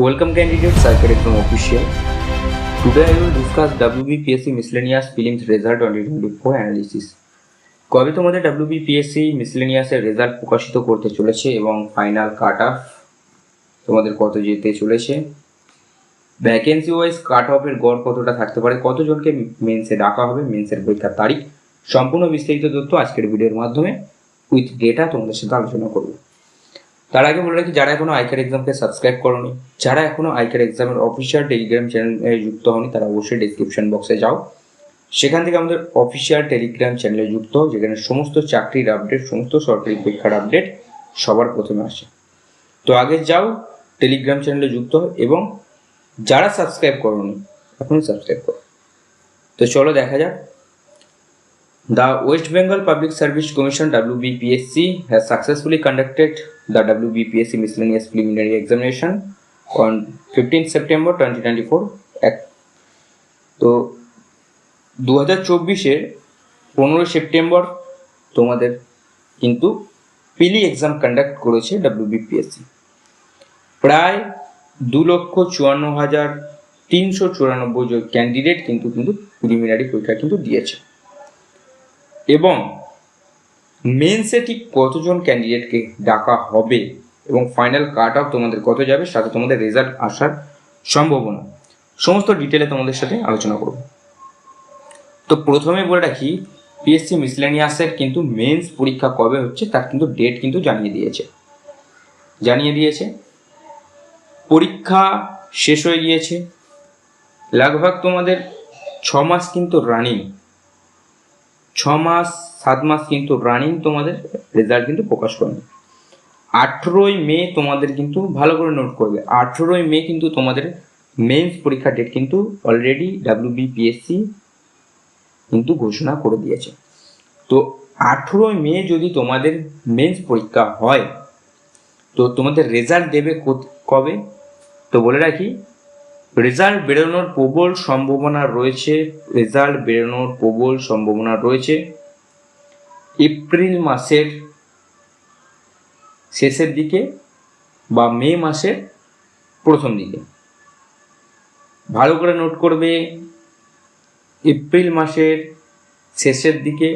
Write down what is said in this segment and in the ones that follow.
Welcome candidates, Circuit from official. Today I will discuss WBPSC miscellaneous prelims result 2024 analysis. কবে তোমাদের WBPSC miscellaneous এর result প্রকাশিত করতে চলেছে এবং ফাইনাল কাট অফ তোমাদের কত যেতে চলেছে? ভ্যাকেন্সি ওয়াইজ কাট অফের গড় কতটা থাকতে পারে? কতজনকে মেন্সে ডাকা হবে? মেন্সের পরীক্ষার তারিখ? সম্পূর্ণ বিস্তারিত তথ্য আজকের ভিডিওর মাধ্যমে উইথ ডেটা তোমাদের সাথে আলোচনা করব। তার আগে বলে রাখি, যারা এখনও আইকার এক্সামকে সাবস্ক্রাইব করনি, যারা এখনও আইকার এক্সামের অফিসিয়াল টেলিগ্রাম চ্যানেলে যুক্ত হয়নি তারা অবশ্যই ডিসক্রিপশন বক্সে যাও। সেখান থেকে আমাদের অফিসিয়াল টেলিগ্রাম চ্যানেলে যুক্ত হও, যেখানে সমস্ত চাকরির আপডেট সমস্ত সরকারি পরীক্ষার আপডেট সবার প্রথমে আসে। তো আগে যাও টেলিগ্রাম চ্যানেলে যুক্ত হও এবং যারা সাবস্ক্রাইব করনি, এখনই সাবস্ক্রাইব করো। তো চলো দেখা যাক। The West Bengal Public Service Commission WBPSC has successfully conducted the WBPSC miscellaneous preliminary examination on 15th September 2024 Act- তো দু হাজার চব্বিশের পনেরোই সেপ্টেম্বর তোমাদের কিন্তু পিলি এক্সাম কন্ডাক্ট করেছে ডাব্লিউবিপিএসসি প্রায় দু লক্ষ চুয়ান্ন হাজার তিনশো চুরানব্বই জন ক্যান্ডিডেট কিন্তু কিন্তু প্রিলিমিনারি পরীক্ষা কিন্তু দিয়েছে। এবং মেন্সে ঠিক কতজন ক্যান্ডিডেটকে ডাকা হবে এবং ফাইনাল কাট অফ তোমাদের কত যাবে সাথে তোমাদের রেজাল্ট আসার সম্ভাবনা। সমস্ত ডিটেলে তোমাদের সাথে আলোচনা করব। তো প্রথমে বলে রাখি পিএসসি মিসলেনিয়াসের কিন্তু মেন্স পরীক্ষা কবে হচ্ছে তার কিন্তু ডেট কিন্তু জানিয়ে দিয়েছে। জানিয়ে দিয়েছে, পরীক্ষা শেষ হয়ে গিয়েছে। লাগভাগ তোমাদের ছ মাস কিন্তু রানিং ছ মাস সাত মাস কিন্তু রানিং তোমাদের রেজাল্ট কিন্তু প্রকাশ করেনি আঠেরোই মে তোমাদের কিন্তু ভালো করে নোট করবে। আঠেরোই মে কিন্তু তোমাদের মেন্স পরীক্ষার ডেট কিন্তু অলরেডি ডাব্লিউবিপিএসসি কিন্তু ঘোষণা করে দিয়েছে। তো আঠেরোই মে যদি তোমাদের মেন্স পরীক্ষা হয়, তো তোমাদের রেজাল্ট দেবে কবে? তো বলে রাখি রেজাল্ট বেরোনোর প্রবল সম্ভাবনা রয়েছে, রেজাল্ট বেরোনোর প্রবল সম্ভাবনা রয়েছে। এপ্রিল মাসের শেষের দিকে বা মে মাসের প্রথম দিকে। ভালো করে নোট করবে, এপ্রিল মাসের শেষের দিকে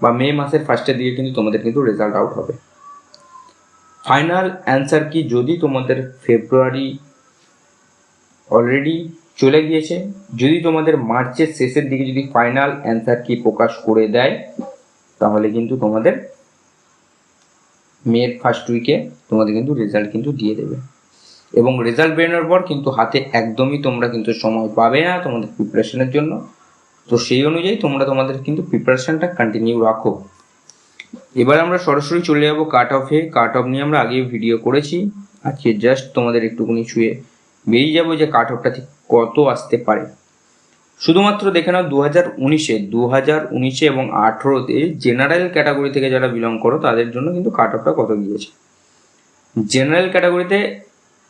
বা মে মাসের ফার্স্টের দিকে কিন্তু তোমাদের কিন্তু রেজাল্ট আউট হবে। ফাইনাল অ্যান্সার কি? যদি তোমাদের ফেব্রুয়ারি অলরেডি চলে গিয়েছে। যদি তোমাদের মার্চের শেষের দিকে যদি ফাইনাল অ্যান্সার কি প্রকাশ করে দেয়, তাহলে কিন্তু তোমাদের মের ফার্স্ট উইকে তোমাদের কিন্তু রেজাল্ট কিন্তু দিয়ে দেবে। এবং রেজাল্ট বেরোনোর পর কিন্তু হাতে একদমই তোমরা কিন্তু সময় পাবে না তোমাদের প্রিপারেশনের জন্য। তো সেই অনুযায়ী তোমরা তোমাদের কিন্তু প্রিপারেশনটা কন্টিনিউ রাখো। এবার আমরা সরাসরি চলে যাব কাট অফে কাট অফ নিয়ে আমরা আগে ভিডিও করেছি। আজকে জাস্ট তোমাদের একটুখানি ছুঁয়ে বেরিয়ে যাব যে কাট অফটা ঠিক কত আসতে পারে। শুধুমাত্র দেখে নাও দু হাজার উনিশে দু হাজার উনিশে এবং আঠেরোতে জেনারেল ক্যাটাগরি থেকে যারা বিলং করো, তাদের জন্য কিন্তু কাট অফটা কত গিয়েছে? জেনারেল ক্যাটাগরিতে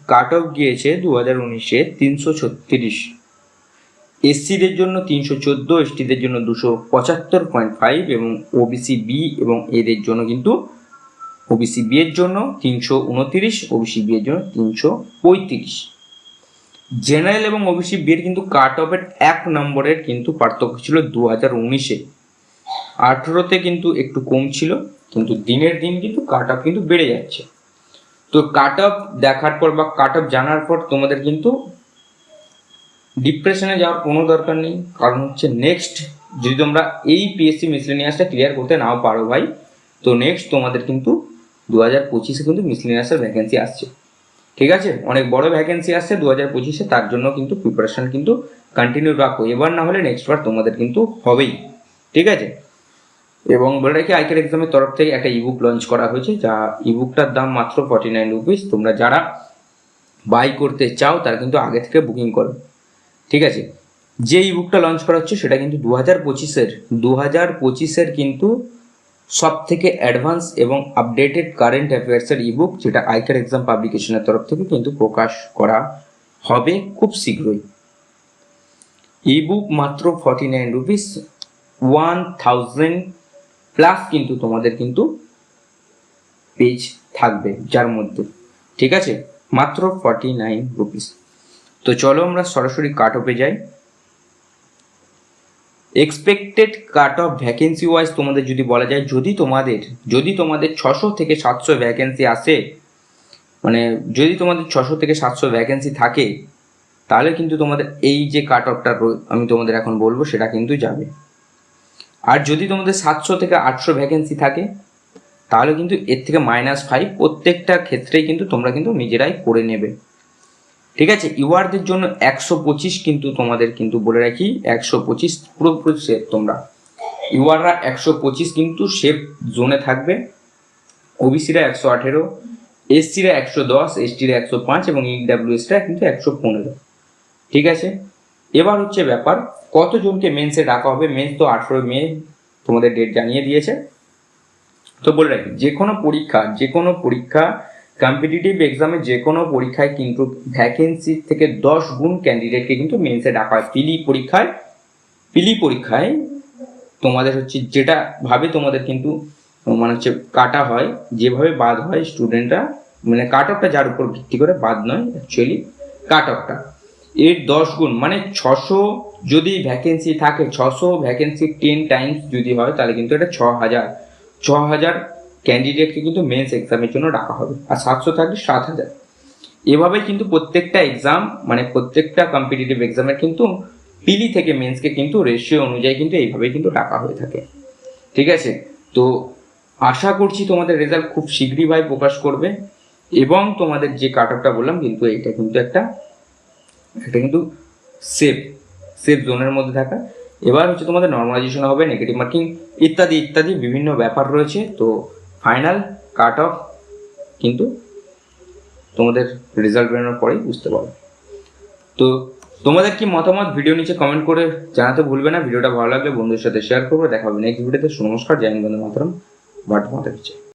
কাট অফ গিয়েছে দু হাজার উনিশে তিনশো ছত্রিশ। এসসিদের জন্য তিনশো চোদ্দ এসটিদের জন্য দুশো পঁচাত্তর পয়েন্ট ফাইভ এবং ওবিসি বি এবং এদের জন্য কিন্তু ওবিসি বি এর জন্য তিনশো উনত্রিশ ওবিসি বি এর জন্য তিনশো পঁয়ত্রিশ। জেনারেল এবং ওবিসি বি এর কিন্তু কাট অফের এক নম্বরের কিন্তু পার্থক্য ছিল দু হাজার উনিশে। আঠেরোতে কিন্তু একটু কম ছিল, কিন্তু দিনের দিন কিন্তু কাট অফ কিন্তু বেড়ে যাচ্ছে। তো কাট অফ দেখার পর বা কাট অফ জানার পর তোমাদের কিন্তু ডিপ্রেশনে যাওয়ার কোনো দরকার নেই। কারণ হচ্ছে নেক্সট যদি তোমরা এই পিএসসি মিসলেনিয়াসটা ক্লিয়ার করতে নাও পারো ভাই, তো নেক্সট তোমাদের কিন্তু দু হাজার পঁচিশে কিন্তু মিসলেনিয়াসের ভ্যাকেন্সি আসছে। ঠিক আছে? অনেক বড় ভ্যাকেন্সি আসছে দু হাজার পঁচিশে, তার জন্য কিন্তু প্রিপারেশন কিন্তু কন্টিনিউ রাখো। এবার না হলে নেক্সট বার তোমাদের কিন্তু হবেই। ঠিক আছে? এবং বলে রাখি আইকের এক্সামের তরফ থেকে একটা ইবুক লঞ্চ করা হয়েছে, যা ইবুকটার দাম মাত্র ফর্টি নাইন রুপিস তোমরা যারা বাই করতে চাও, তারা কিন্তু আগে থেকে বুকিং করো। ঠিক আছে? যে ইবুকটা লঞ্চ করা হচ্ছে, সেটা কিন্তু দু হাজার পঁচিশের দু হাজার পঁচিশের কিন্তু সব থেকে অ্যাডভান্স এবং আপডেটেড কারেন্ট অ্যাফেয়ার্সের ইবুক যেটা আইকার এক্সাম পাবলিকেশনের তরফ থেকে কিন্তু প্রকাশ করা হবে খুব শীঘ্রই। ইবুক মাত্র forty nine rupees one thousand plus কিন্তু তোমাদের কিন্তু পেজ থাকবে যার মধ্যে। ঠিক আছে? মাত্র ফর্টি নাইন রুপিস তো চলো আমরা সরাসরি কাট অফে যাই। Expected cut off vacancy wise তোমাদের যদি বলা যায়, যদি তোমাদের যদি তোমাদের ছশো থেকে সাতশো ভ্যাকেন্সি আসে মানে যদি তোমাদের ছশো থেকে সাতশো ভ্যাকেন্সি থাকে, তাহলে কিন্তু তোমাদের এই যে কাট অফটা আমি তোমাদের এখন বলব, সেটা কিন্তু যাবে। আর যদি তোমাদের সাতশো থেকে আটশো ভ্যাকেন্সি থাকে, তাহলে কিন্তু এর থেকে মাইনাস ফাইভ প্রত্যেকটা ক্ষেত্রেই কিন্তু তোমরা কিন্তু নিজেরাই করে নেবে। ঠিক আছে? ইউআরদের জন্য একশো পঁচিশ কিন্তু তোমাদের কিন্তু বলে রাখি, একশো পঁচিশ পুরোপুরি সেফ তোমরা। ইউআররা একশো পঁচিশ কিন্তু সেফ জোনে থাকবে। ওবিসিরা একশো আঠেরো, এসসিরা একশো দশ, এসটিরা একশো পাঁচ এবং ইডাব্লিউএসরা কিন্তু একশো পনেরো। ঠিক আছে? এবার হচ্ছে ব্যাপার, কতজনকে মেন্সে ডাকা হবে? মেন্স তো আঠেরো মে তোমাদের ডেট জানিয়ে দিয়েছে। তো বলে রাখি যে কোনো পরীক্ষা যে কোনো পরীক্ষা কম্পিটিটিভ এক্সামে যে কোনো পরীক্ষায় কিন্তু ভ্যাকেন্সি থেকে দশ গুণ ক্যান্ডিডেটকে কিন্তু মেন্সে ডাকা হয়। পিলি পরীক্ষায় পিলি পরীক্ষায় তোমাদের হচ্ছে যেটা ভাবে তোমাদের কিন্তু মানে হচ্ছে কাটা হয়, যেভাবে বাদ হয় স্টুডেন্টরা মানে কাট অফটা যার উপর ভিত্তি করে বাদ নয় অ্যাকচুয়ালি কাট অফটা এর দশ গুণ মানে ছশো যদি ভ্যাকেন্সি থাকে, ছশো ভ্যাকেন্সি টেন টাইমস যদি হয়, তাহলে কিন্তু এটা ছ হাজার ছ হাজার ক্যান্ডিডেটকে কিন্তু মেন্স এক্সামের জন্য ডাকা হবে। আর সাতশো থাকলে সাত হাজার। এভাবে কিন্তু প্রত্যেকটা এক্সাম মানে প্রত্যেকটা কম্পিটিটিভ এক্সামের কিন্তু পিলি থেকে মেন্সকে কিন্তু রেশিও অনুযায়ী কিন্তু এইভাবেই কিন্তু ডাকা হয়ে থাকে। ঠিক আছে? তো আশা করছি তোমাদের রেজাল্ট খুব শীঘ্রই ভাই প্রকাশ করবে। এবং তোমাদের যে কাট অফটা বললাম, কিন্তু এটা কিন্তু একটা এটা কিন্তু সেফ সেফ জোনের মধ্যে থাকা। এবার হচ্ছে তোমাদের নর্মালাইজেশন হবে নেগেটিভ মার্কিং ইত্যাদি ইত্যাদি বিভিন্ন ব্যাপার রয়েছে। তো ফাইনাল, কাট অফ, কিন্তু তোমাদের রেজাল্ট বেরোনোর পরেই বুঝতে পারবে তো তোমাদের কি মতামত? ভিডিও নিচে কমেন্ট করে জানাতে ভুলবে না। ভিডিওটা ভালো লাগলে বন্ধুদের সাথে শেয়ার করবে। দেখা হবে নেক্সট ভিডিওতে নমস্কার জয় বন্দে মাতরম। বাট মাতা